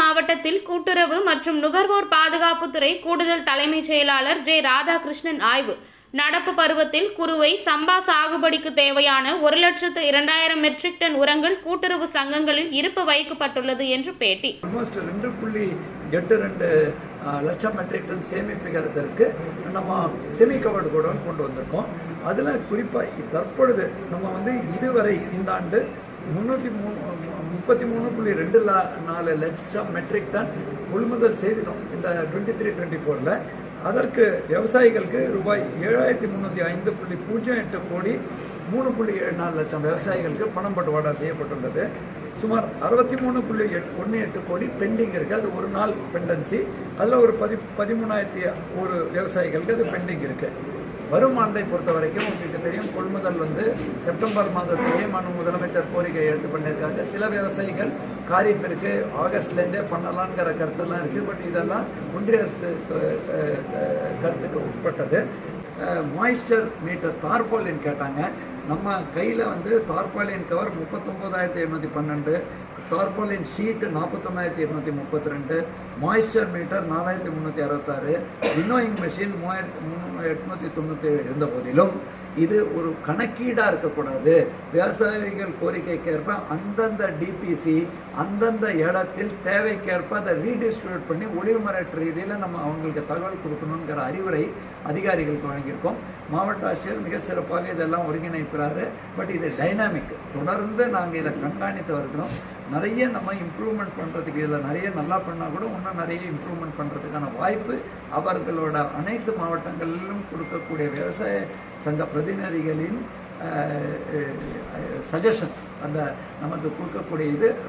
மாவட்டத்தில் கூட்டுறவு மற்றும் நுகர்வோர் பாதுகாப்புத்துறை கூடுதல் தலைமைச் செயலாளர் ஜே ராதாகிருஷ்ணன் ஆய்வு. நடப்பு பருவத்தில் குறுவை சம்பா சாகுபடிக்கு தேவையான ஒரு லட்சத்து இரண்டாயிரம் மெட்ரிக் டன் உரங்கள் கூட்டுறவு சங்கங்களில் இருப்பு வைக்கப்பட்டுள்ளது என்று பேட்டி. ரெண்டு புள்ளி எட்டு ரெண்டு லட்சம் மெட்ரிக் டன் சேமிப்புகிறதற்கு நம்ம செமி கவர்டு கூட கொண்டு வந்திருக்கோம். அதில் குறிப்பாக தற்பொழுது நம்ம வந்து இதுவரை இந்த ஆண்டு முந்நூற்றி மூணு முப்பத்தி மூணு புள்ளி ரெண்டு லா நாலு லட்சம் மெட்ரிக் டன் கொள்முதல் செய்திடும் இந்த டுவெண்ட்டி த்ரீ டுவெண்ட்டி ஃபோரில் அதற்கு விவசாயிகளுக்கு ரூபாய் ஏழாயிரத்தி முந்நூற்றி ஐந்து புள்ளி பூஜ்ஜியம் எட்டு கோடி மூணு புள்ளி ஏழு நாலு லட்சம் விவசாயிகளுக்கு பணம் பட்டுவாடா செய்யப்பட்டுள்ளது. சுமார் அறுபத்தி மூணு புள்ளி எட் ஒன்று எட்டு கோடி பெண்டிங் இருக்குது அது ஒரு நாள் பெண்டன்சி அதில் ஒரு பதி பதிமூணாயிரத்தி ஒரு விவசாயிகளுக்கு அது பெண்டிங் இருக்குது வரும் ஆண்டை பொறுத்த வரைக்கும் உங்களுக்கு தெரியும் கொள்முதல் வந்து செப்டம்பர் மாதத்திலேயே மனு முதலமைச்சர் கோரிக்கை எடுத்து பண்ணியிருக்காங்க சில விவசாயிகள் காரிஃப் ஆகஸ்ட்லேருந்தே பண்ணலாங்கிற கருத்தெல்லாம் இருக்குது பட் இதெல்லாம் ஒன்றிய அரசு கருத்துக்கு உட்பட்டது. மாய்ஸ்டர் மீட்டர் தார்போலின்னு கேட்டாங்க. நம்ம கையில் வந்து தார்பாலின் கவர் முப்பத்தொம்போதாயிரத்தி எழுநூற்றி பன்னெண்டு தார்பாலின் ஷீட்டு நாற்பத்தொன்னாயிரத்தி எட்நூற்றி முப்பத்தி ரெண்டு மாய்ஸ்சர் மீட்டர் நாலாயிரத்தி முந்நூற்றி அறுபத்தாறு வின்னோயிங் மெஷின் மூவாயிரத்தி மூணு எட்நூற்றி தொண்ணூற்றி ஏழு இருந்த போதிலும் இது ஒரு கணக்கீடாக இருக்கக்கூடாது. விவசாயிகள் கோரிக்கைக்கேற்ப அந்தந்த டிபிசி அந்தந்த இடத்தில் தேவைக்கேற்ப அதை ரீடிஸ்ட்ரிபியூட் பண்ணி ஒளிவுமறையற்ற ரீதியில் நம்ம அவங்களுக்கு தகவல் கொடுக்கணுங்கிற அறிவுரை அதிகாரிகளுக்கு வழங்கியிருக்கோம். மாவட்ட ஆட்சியர் மிக சிறப்பாக இதெல்லாம் ஒருங்கிணைக்கிறாரு. பட் இது டைனாமிக் தொடர்ந்து நாங்கள் இதை கண்காணித்து வருகிறோம். நிறைய நம்ம இம்ப்ரூவ்மெண்ட் பண்ணுறதுக்கு இதில் நிறைய நல்லா பண்ணால் கூட இன்னும் நிறைய இம்ப்ரூவ்மெண்ட் பண்ணுறதுக்கான வாய்ப்பு அவர்களோட அனைத்து மாவட்டங்களிலும் கொடுக்கக்கூடிய விவசாய சங்க பிரதி பிரதிநிதிகளின் சஜஷன்ஸ் அந்த நமக்கு கொடுக்கக்கூடிய இது ரொம்ப